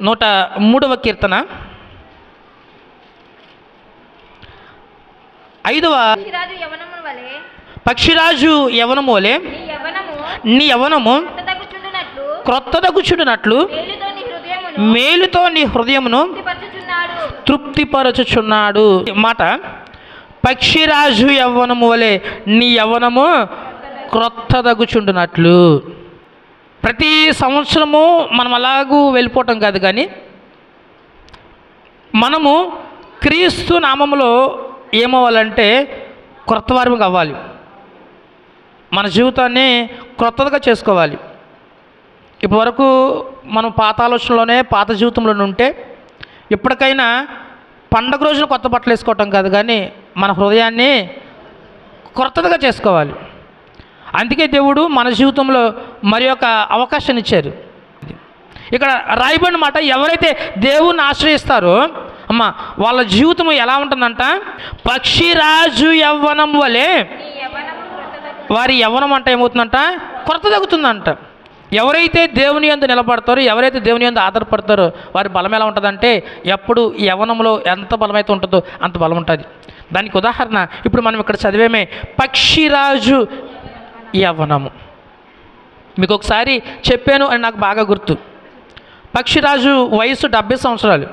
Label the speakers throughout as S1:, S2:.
S1: నూట మూడవ కీర్తన. ఐదవ పక్షిరాజు యవనము వలె
S2: నీ యవనము
S1: నీ యవనము
S2: తగ్గుచుండునట్లు
S1: క్రొత్త దగుచుడినట్లు
S2: మేలుతో నీ హృదయమును
S1: మేలుతో నీ హృదయమును
S2: తృప్తిపరచుచున్నాడు
S1: మాట పక్షిరాజు యవ్వనము వలె నీ యవ్వనము క్రొత్త దగుచుండునట్లు ప్రతి సంవత్సరము మనం అలాగూ వెళ్ళిపోవటం కాదు కానీ మనము క్రీస్తు నామములో ఏమవ్వాలంటే క్రొత్తవారం అవ్వాలి మన జీవితాన్ని క్రొత్తదిగా చేసుకోవాలి. ఇప్పటివరకు మనం పాత ఆలోచనలోనే పాత జీవితంలోనే ఉంటే ఇప్పటికైనా పండగ రోజున కొత్త బట్టలు వేసుకోవటం కాదు కానీ మన హృదయాన్ని క్రొత్తదిగా చేసుకోవాలి. అందుకే దేవుడు మన జీవితంలో మరి యొక్క అవకాశాన్ని ఇచ్చారు. ఇక్కడ రాయబడిన మాట ఎవరైతే దేవుణ్ణి ఆశ్రయిస్తారో అమ్మ వాళ్ళ జీవితం ఎలా ఉంటుందంట? పక్షిరాజు యవ్వనం వలె వారి యవ్వనం అంటే ఏమవుతుందంట? కొరత తగ్గుతుందంట ఎవరైతే దేవుని యందు నిలబడతారో ఎవరైతే దేవుని యందు ఆధారపడతారో వారి బలం ఎలా ఉంటుందంటే ఎప్పుడు యవనంలో యవ్వనంలో ఎంత బలమైతే ఉంటుందో అంత బలం ఉంటుంది. దానికి ఉదాహరణ ఇప్పుడు మనం ఇక్కడ చదివేమే పక్షిరాజు యవ్వనము మీకు ఒకసారి చెప్పాను అని నాకు బాగా గుర్తు. పక్షిరాజు వయసు డెబ్బై సంవత్సరాలు.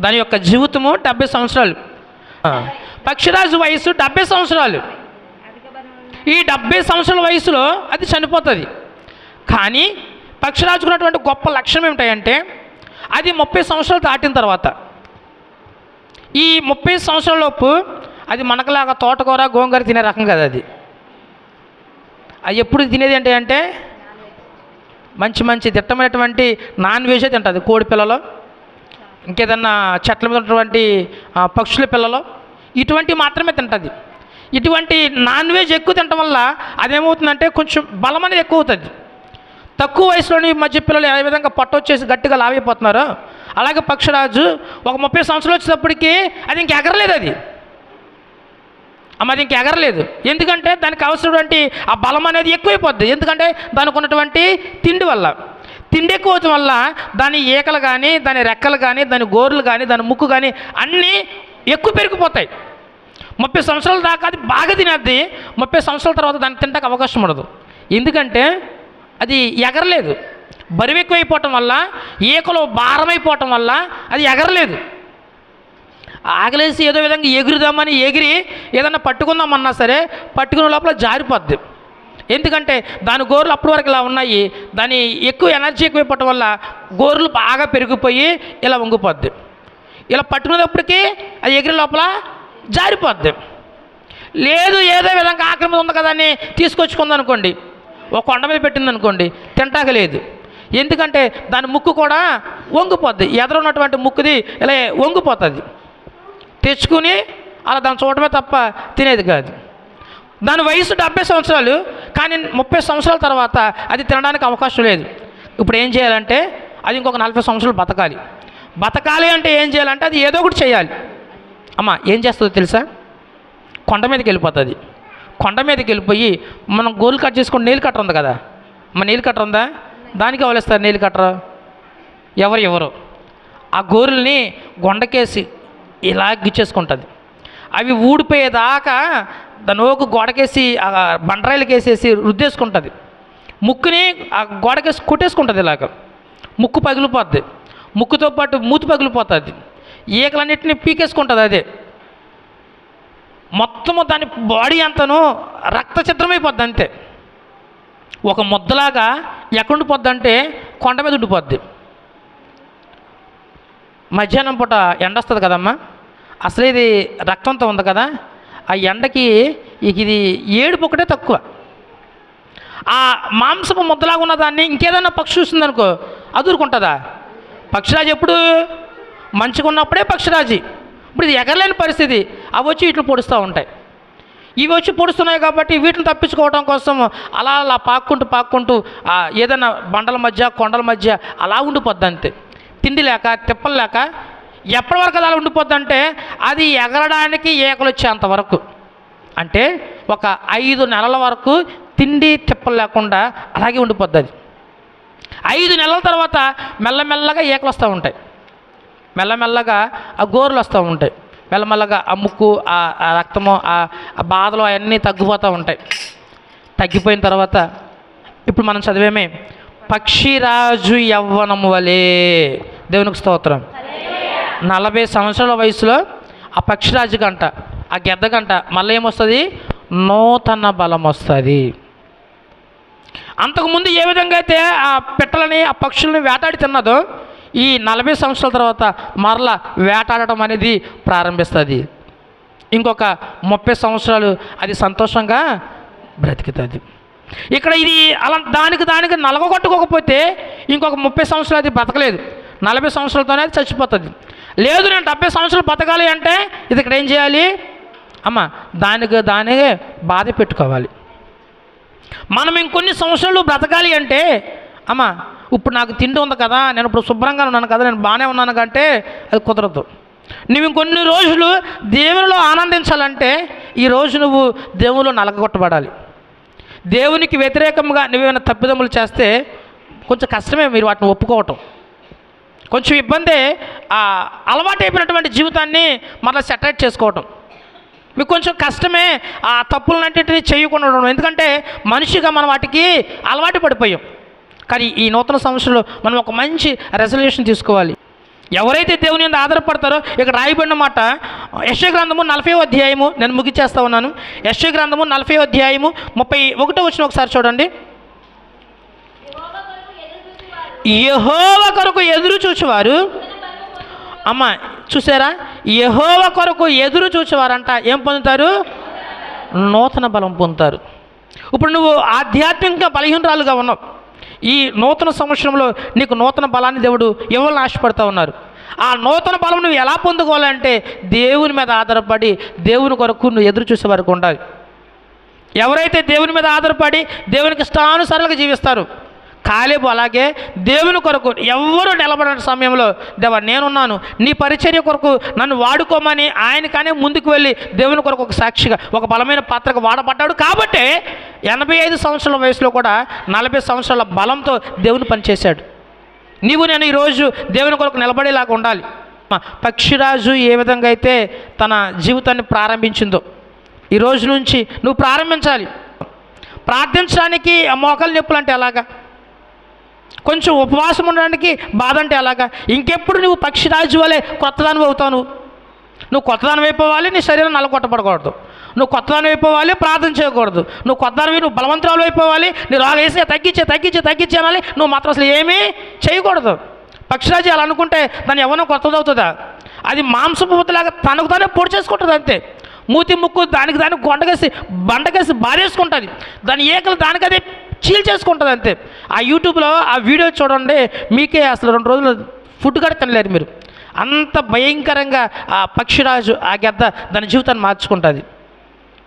S1: దాని యొక్క జీవితము డెబ్బై సంవత్సరాలు. పక్షిరాజు వయసు డెబ్బై సంవత్సరాలు. ఈ డెబ్బై సంవత్సరాల వయసులో అది చనిపోతుంది. కానీ పక్షిరాజుకు ఉన్నటువంటి గొప్ప లక్షణం ఏమిటాయంటే అది ముప్పై సంవత్సరాలు దాటిన తర్వాత. ఈ ముప్పై సంవత్సరాల లోపు అది మనకులాగా తోటకూర గోంగూర తినే రకం కదా అది. ఎప్పుడు తినేది ఏంటి అంటే మంచి మంచి దిట్టమైనటువంటి నాన్ వెజ్ తింటుంది కోడి పిల్లలు. ఇంకేదన్నా చెట్ల మీద ఉన్నటువంటి పక్షుల పిల్లలు. ఇటువంటి మాత్రమే తింటుంది. ఇటువంటి నాన్ వెజ్ ఎక్కువ తినటం వల్ల అదేమవుతుందంటే కొంచెం బలం అనేది ఎక్కువ అవుతుంది తక్కువ వయసులోని ఈ మధ్య పిల్లలు ఏ విధంగా పట్టు వచ్చేసి గట్టిగా లావైపోతున్నారు అలాగే పక్షిరాజు ఒక ముప్పై సంవత్సరాలు వచ్చేటప్పటికి అది ఇంక ఎగరలేదు అది. అది ఇంక ఎగరలేదు. ఎందుకంటే దానికి అవసరమైనటువంటి ఆ బలం అనేది ఎక్కువైపోద్ది. ఎందుకంటే దానికి ఉన్నటువంటి తిండి వల్ల. తిండి ఎక్కువ వల్ల దాని ఈకలు కానీ దాని రెక్కలు కానీ దాని గోర్లు కానీ దాని ముక్కు కానీ అన్నీ ఎక్కువ పెరిగిపోతాయి. ముప్పై సంవత్సరాల దాకా అది బాగా తినేది ముప్పై సంవత్సరాల తర్వాత దాన్ని తింటాక అవకాశం ఉండదు. ఎందుకంటే అది ఎగరలేదు. బరువు ఎక్కువైపోవటం వల్ల ఈకలు భారమైపోవటం వల్ల అది ఎగరలేదు. ఆకలేసి ఏదో విధంగా ఎగురుదామని ఎగిరి ఏదన్నా పట్టుకుందామన్నా సరే పట్టుకునే లోపల జారిపోద్ది. ఎందుకంటే దాని గోర్లు అప్పటి వరకు ఇలా ఉన్నాయి. దాని ఎక్కువ ఎనర్జీ ఎక్కువైపోవటం వల్ల గోర్లు బాగా పెరిగిపోయి ఇలా వంగిపోద్ది. ఇలా పట్టుకునేటప్పటికీ అది ఎగిరి లోపల జారిపోద్ది. లేదు ఏదో విధంగా ఆక్రమణ ఉంది కదా అని తీసుకొచ్చుకుందనుకోండి ఒక కొండ మీద పెట్టింది అనుకోండి తింటాక లేదు. ఎందుకంటే దాని ముక్కు కూడా వంగిపోద్ది. ఎదురున్నటువంటి ముక్కుది ఇలా వంగిపోతుంది. తెచ్చుకుని అలా దాన్ని చూడటమే తప్ప తినేది కాదు. దాని వయసు డెబ్బై సంవత్సరాలు కానీ ముప్పై సంవత్సరాల తర్వాత అది తినడానికి అవకాశం లేదు. ఇప్పుడు ఏం చేయాలంటే అది ఇంకొక నలభై సంవత్సరాలు బతకాలి. బతకాలి అంటే ఏం చేయాలంటే అది ఏదో ఒకటి చేయాలి. అమ్మ ఏం చేస్తుందో తెలుసా? కొండ మీదకి వెళ్ళిపోతుంది. కొండ మీదకి వెళ్ళిపోయి మనం గోలు కట్ చేసుకుని నీళ్ళు కట్టర్ ఉంది కదా? మన నీళ్ళు కట్టర్ ఉందా? దానికి ఎవరిస్తారు నీళ్ళు కట్టరు? ఎవరు ఎవరు? ఆ గోరుల్ని గొండకేసి ఇలా గిచ్చేసుకుంటుంది అవి ఊడిపోయేదాకా దాని ఓకు గోడకేసి బండరాయిలకేసేసి రుద్దేసుకుంటుంది. ముక్కుని ఆ గోడకేసి కొట్టేసుకుంటుంది ఇలాగ. ముక్కు పగిలిపోద్ది. ముక్కుతో పాటు మూతి పగిలిపోతుంది. ఈకలన్నిటిని పీకేసుకుంటుంది అదే. మొత్తము దాని బాడీ అంతను రక్త చిత్రమైపోద్ది అంతే. ఒక ముద్దలాగా ఎక్కడుండిపోద్ది అంటే కొండ మీద ఉండిపోద్ది. మధ్యాహ్నం పూట ఎండ వస్తుంది కదమ్మా. అసలు ఇది రక్తంతో ఉంది కదా. ఆ ఎండకి ఇది ఏడుపు ఒకటే తక్కువ. ఆ మాంసపు ముద్దలాగా ఉన్న దాన్ని ఇంకేదన్నా పక్షి చూస్తుందనుకో అదురుకుంటుందా? పక్షిరాజు ఎప్పుడు? మంచిగా ఉన్నప్పుడే పక్షిరాజు. ఇప్పుడు ఇది ఎగరలేని పరిస్థితి. అవి వచ్చి ఇట్లు పొడుస్తూ ఉంటాయి. ఇవి వచ్చి పొడుస్తున్నాయి కాబట్టి వీటిని తప్పించుకోవడం కోసం అలా అలా పాక్కుంటూ పాక్కుంటూ ఏదైనా బండల మధ్య కొండల మధ్య అలా ఉండిపోద్ది అంతే. తిండి లేక తిప్పలు లేక ఎప్పటి వరకు అలా ఉండిపోద్ది అంటే అది ఎగరడానికి ఏకలు వచ్చేంత వరకు. అంటే ఒక ఐదు నెలల వరకు తిండి తిప్పలు లేకుండా అలాగే ఉండిపోద్ది అది. ఐదు నెలల తర్వాత మెల్లమెల్లగా ఏకలు వస్తూ ఉంటాయి. మెల్లమెల్లగా ఆ గోర్లు వస్తూ ఉంటాయి. మెల్లమెల్లగా ఆ ముక్కు ఆ రక్తము ఆ బాధలు అవన్నీ తగ్గిపోతూ ఉంటాయి. తగ్గిపోయిన తర్వాత ఇప్పుడు మనం చదివేమే పక్షిరాజు యవ్వనము వలె. దేవునికి స్తోత్రం. నలభై సంవత్సరాల వయసులో ఆ పక్షిరాజు గంట ఆ గెద్ద గంట మళ్ళీ ఏమొస్తుంది? నూతన బలం వస్తుంది. అంతకుముందు ఏ విధంగా అయితే ఆ పిట్టలని ఆ పక్షుల్ని వేటాడి తిన్నదో ఈ నలభై సంవత్సరాల తర్వాత మరలా వేటాడటం అనేది ప్రారంభిస్తుంది. ఇంకొక ముప్పై సంవత్సరాలు అది సంతోషంగా బ్రతుకుతుంది. ఇక్కడ ఇది అలా దానికి దానికి నలగొట్టుకోకపోతే ఇంకొక ముప్పై సంవత్సరాలు అది బ్రతకలేదు నలభై సంవత్సరాలతోనే అది చచ్చిపోతుంది. లేదు నేను డెబ్బై సంవత్సరాలు బతకాలి అంటే ఇది ఇక్కడ ఏం చేయాలి? అమ్మ దానికి దానికే బాధ పెట్టుకోవాలి. మనం ఇంకొన్ని సంవత్సరాలు బ్రతకాలి అంటే అమ్మ ఇప్పుడు నాకు తిండి ఉంది కదా నేను ఇప్పుడు శుభ్రంగా ఉన్నాను కదా నేను బాగానే ఉన్నాను కంటే అది కుదరదు. నువ్వు ఇంకొన్ని రోజులు దేవునిలో ఆనందించాలంటే ఈ రోజు నువ్వు దేవునిలో నలగొట్టబడాలి దేవునికి వ్యతిరేకంగా నువ్వేమైనా తప్పిదములు చేస్తే కొంచెం కష్టమే మీరు వాటిని ఒప్పుకోవటం. కొంచెం ఇబ్బందే ఆ అలవాటు అయిపోయినటువంటి జీవితాన్ని మళ్ళీ సెటరేట్ చేసుకోవటం. మీకు కొంచెం కష్టమే ఆ తప్పులన్నింటినీ చేయకుండా ఉండడం. ఎందుకంటే మనిషిగా మనం వాటికి అలవాటు పడిపోయాం. కానీ ఈ నూతన సంవత్సరంలో మనం ఒక మంచి రెజల్యూషన్ తీసుకోవాలి. ఎవరైతే దేవుని మీద ఆధారపడతారో ఇక్కడ రాయబడిన మాట యశ నలభై అధ్యాయము నేను ముగిచేస్తా ఉన్నాను. యశ నలభై అధ్యాయము ముప్పై ఒకటో వచ్చిన ఒకసారి చూడండి. యహోవ కొరకు ఎదురు చూచేవారు. అమ్మ చూసారా? యహోవ కొరకు ఎదురు చూచేవారంట. ఏం పొందుతారు? నూతన బలం పొందుతారు. ఇప్పుడు నువ్వు ఆధ్యాత్మికంగా బలహీనరాలుగా ఉన్నావు. ఈ నూతన సంవత్సరంలో నీకు నూతన బలాన్ని దేవుడు ఎవరిని ఆశపడతా ఉన్నారు? ఆ నూతన బలం నువ్వు ఎలా పొందుకోవాలంటే దేవుని మీద ఆధారపడి దేవుని కొరకు నువ్వు ఎదురు చూసే వరకు ఉండాలి. ఎవరైతే దేవుని మీద ఆధారపడి దేవునికి ఇష్టానుసారాలుగా జీవిస్తారు కాలేబు అలాగే దేవుని కొరకు ఎవరు నిలబడిన సమయంలో దేవ నేనున్నాను. నీ పరిచర్య కొరకు నన్ను వాడుకోమని ఆయన కానీ ముందుకు వెళ్ళి దేవుని కొరకు ఒక సాక్షిగా ఒక బలమైన పాత్రకు వాడబడ్డాడు. కాబట్టే ఎనభై ఐదు సంవత్సరాల వయసులో కూడా నలభై సంవత్సరాల బలంతో దేవుని పనిచేశాడు. నీవు నేను ఈరోజు దేవుని కొరకు నిలబడేలాగా ఉండాలి. పక్షిరాజు ఏ విధంగా అయితే తన జీవితాన్ని ప్రారంభించిందో ఈ రోజు నుంచి నువ్వు ప్రారంభించాలి. ప్రార్థించడానికి మోకాలు నొప్పులు అంటే ఎలాగా? కొంచెం ఉపవాసం ఉండడానికి బాధ అంటే అలాగా ఇంకెప్పుడు నువ్వు పక్షిరాజు వలె కొత్తదానివి అవుతావు నువ్వు? నువ్వు అయిపోవాలి నీ శరీరం నలగొట్టబడకూడదు నువ్వు కొత్తదానం అయిపోవాలి ప్రార్థన చేయకూడదు. నువ్వు కొత్తదానివి నువ్వు బలవంతరాలు అయిపోవాలి నీ రోగం వేసి తగ్గించే తగ్గించే తగ్గించే అనాలి నువ్వు మాత్రం అసలు ఏమీ చేయకూడదు. పక్షిరాజు అలా అనుకుంటే దాని కొత్తది కొత్తదవుతుందా అది మాంసపులాగా తనకు తానే పొడి చేసుకుంటుంది అంతే. మూతి ముక్కు దానికి దానికి గొండగేసి బండకేసి బారేసుకుంటుంది. దాని ఏకలు దానికదే చీల్ చేసుకుంటుంది అంతే. ఆ యూట్యూబ్లో ఆ వీడియో చూడండి మీకే అసలు రెండు రోజులు ఫుడ్ కూడా తినలేరు మీరు. అంత భయంకరంగా ఆ పక్షిరాజు ఆ గెద్ద దాని జీవితాన్ని మార్చుకుంటుంది.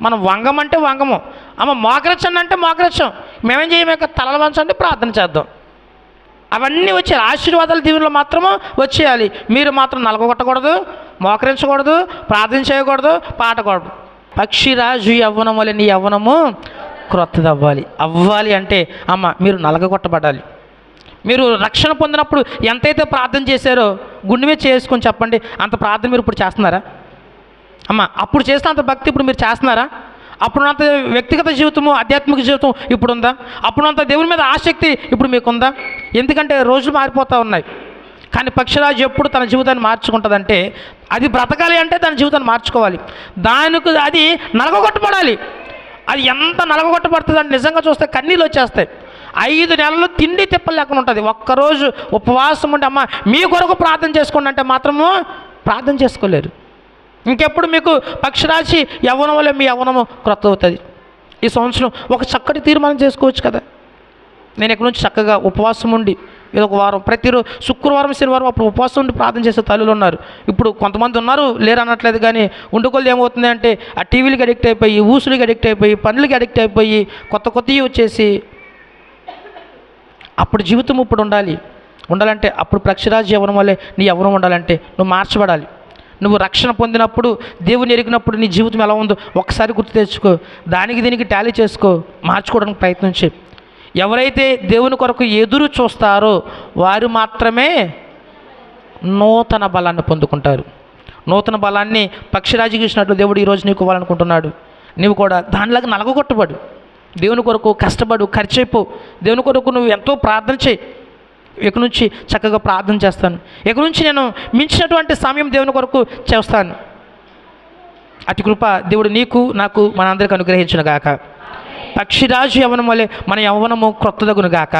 S1: మనం వంగమంటే వంగము. అమ్మ మోకరచ్చండి అంటే మోకరచ్చం. మేమేం చేయలేక తలల వంచండి ప్రార్థన చేద్దాం. అవన్నీ వచ్చాయి ఆశీర్వాదాలు దీవెనలో మాత్రము వచ్చేయాలి. మీరు మాత్రం నలగొట్టకూడదు మోకరించకూడదు ప్రార్థన చేయకూడదు పాటకూడదు పక్షిరాజు యవ్వనం లేని నీ యవ్వనము క్రొత్తది అవ్వాలి. అవ్వాలి అంటే అమ్మ మీరు నలగగొట్టబడాలి. మీరు రక్షణ పొందినప్పుడు ఎంతైతే ప్రార్థన చేశారో గుండె మీద చేసుకొని చెప్పండి అంత ప్రార్థన మీరు ఇప్పుడు చేస్తున్నారా? అమ్మ అప్పుడు చేసిన అంత భక్తి ఇప్పుడు మీరు చేస్తున్నారా? అప్పుడున్నంత వ్యక్తిగత జీవితము ఆధ్యాత్మిక జీవితం ఇప్పుడు ఉందా అప్పుడున్నంత దేవుని మీద ఆసక్తి ఇప్పుడు మీకుందా? ఎందుకంటే రోజులు మారిపోతూ ఉన్నాయి. కానీ పక్షిరాజు ఎప్పుడు తన జీవితాన్ని మార్చుకుంటుందంటే అది బ్రతకాలి అంటే తన జీవితాన్ని మార్చుకోవాలి. దానికి అది నలగొట్టబడాలి అది ఎంత నలగొట్టబడుతుంది నిజంగా చూస్తే కన్నీళ్ళు వచ్చేస్తాయి. ఐదు నెలలు తిండి తిప్పలేకుండా ఉంటుంది. ఒక్కరోజు ఉపవాసం ఉండి అమ్మ మీ కొరకు ప్రార్థన చేసుకోండి అంటే మాత్రము ప్రార్థన చేసుకోలేరు. ఇంకెప్పుడు మీకు పక్షిరాశి యవ్వనం వల్ల మీ యవ్వనము క్రొత్త అవుతుంది ఈ సంవత్సరం ఒక చక్కటి తీర్మానం చేసుకోవచ్చు కదా. నేను ఇక్కడ నుంచి చక్కగా ఉపవాసం ఉండి ఇది ఒక వారం ప్రతిరోజు శుక్రవారం శనివారం అప్పుడు ఉపవాసం ఉండి ప్రార్థన చేసే తల్లులు ఉన్నారు. ఇప్పుడు కొంతమంది ఉన్నారు లేరు అనట్లేదు కానీ ఉండుకొలు ఏమవుతుంది అంటే ఆ టీవీలకి అడిక్ట్ అయిపోయి ఊసులకి అడిక్ట్ అయిపోయి పనులకి అడిక్ట్ అయిపోయి కొత్త కొత్తవి వచ్చేసి అప్పుడు జీవితం ఇప్పుడు ఉండాలి. ఉండాలంటే అప్పుడు ప్రక్షరాజ్ యవనం వల్లే? నీ యవనం ఉండాలంటే నువ్వు మార్చబడాలి. నువ్వు రక్షణ పొందినప్పుడు దేవుని ఎరిగినప్పుడు నీ జీవితం ఎలా ఉందో ఒకసారి గుర్తు తెచ్చుకో. దానికి దీనికి టాలీ చేసుకో. మార్చుకోవడానికి ప్రయత్నం చేయి. ఎవరైతే దేవుని కొరకు ఎదురు చూస్తారో వారు మాత్రమే నూతన బలాన్ని పొందుకుంటారు. నూతన బలాన్ని పక్షిరాజుకి ఇచ్చినట్లు దేవుడు ఈరోజు నీకు ఇవ్వాలనుకుంటున్నాడు. నీవు కూడా దానిలాగా నలగొట్టబడు దేవుని కొరకు కష్టపడు ఖర్చైపో. దేవుని కొరకు నువ్వు ఎంతో ప్రార్థన చేయి. ఇక నుంచి చక్కగా ప్రార్థన చేస్తాను. ఇక నుంచి నేను మించినటువంటి సమయం దేవుని కొరకు చేస్తాను. అతి కృప దేవుడు నీకు నాకు మనందరికి అనుగ్రహించిన గాక పక్షిరాజు యవనం వలె మన యవ్వనము క్రొత్తదగునుగాక.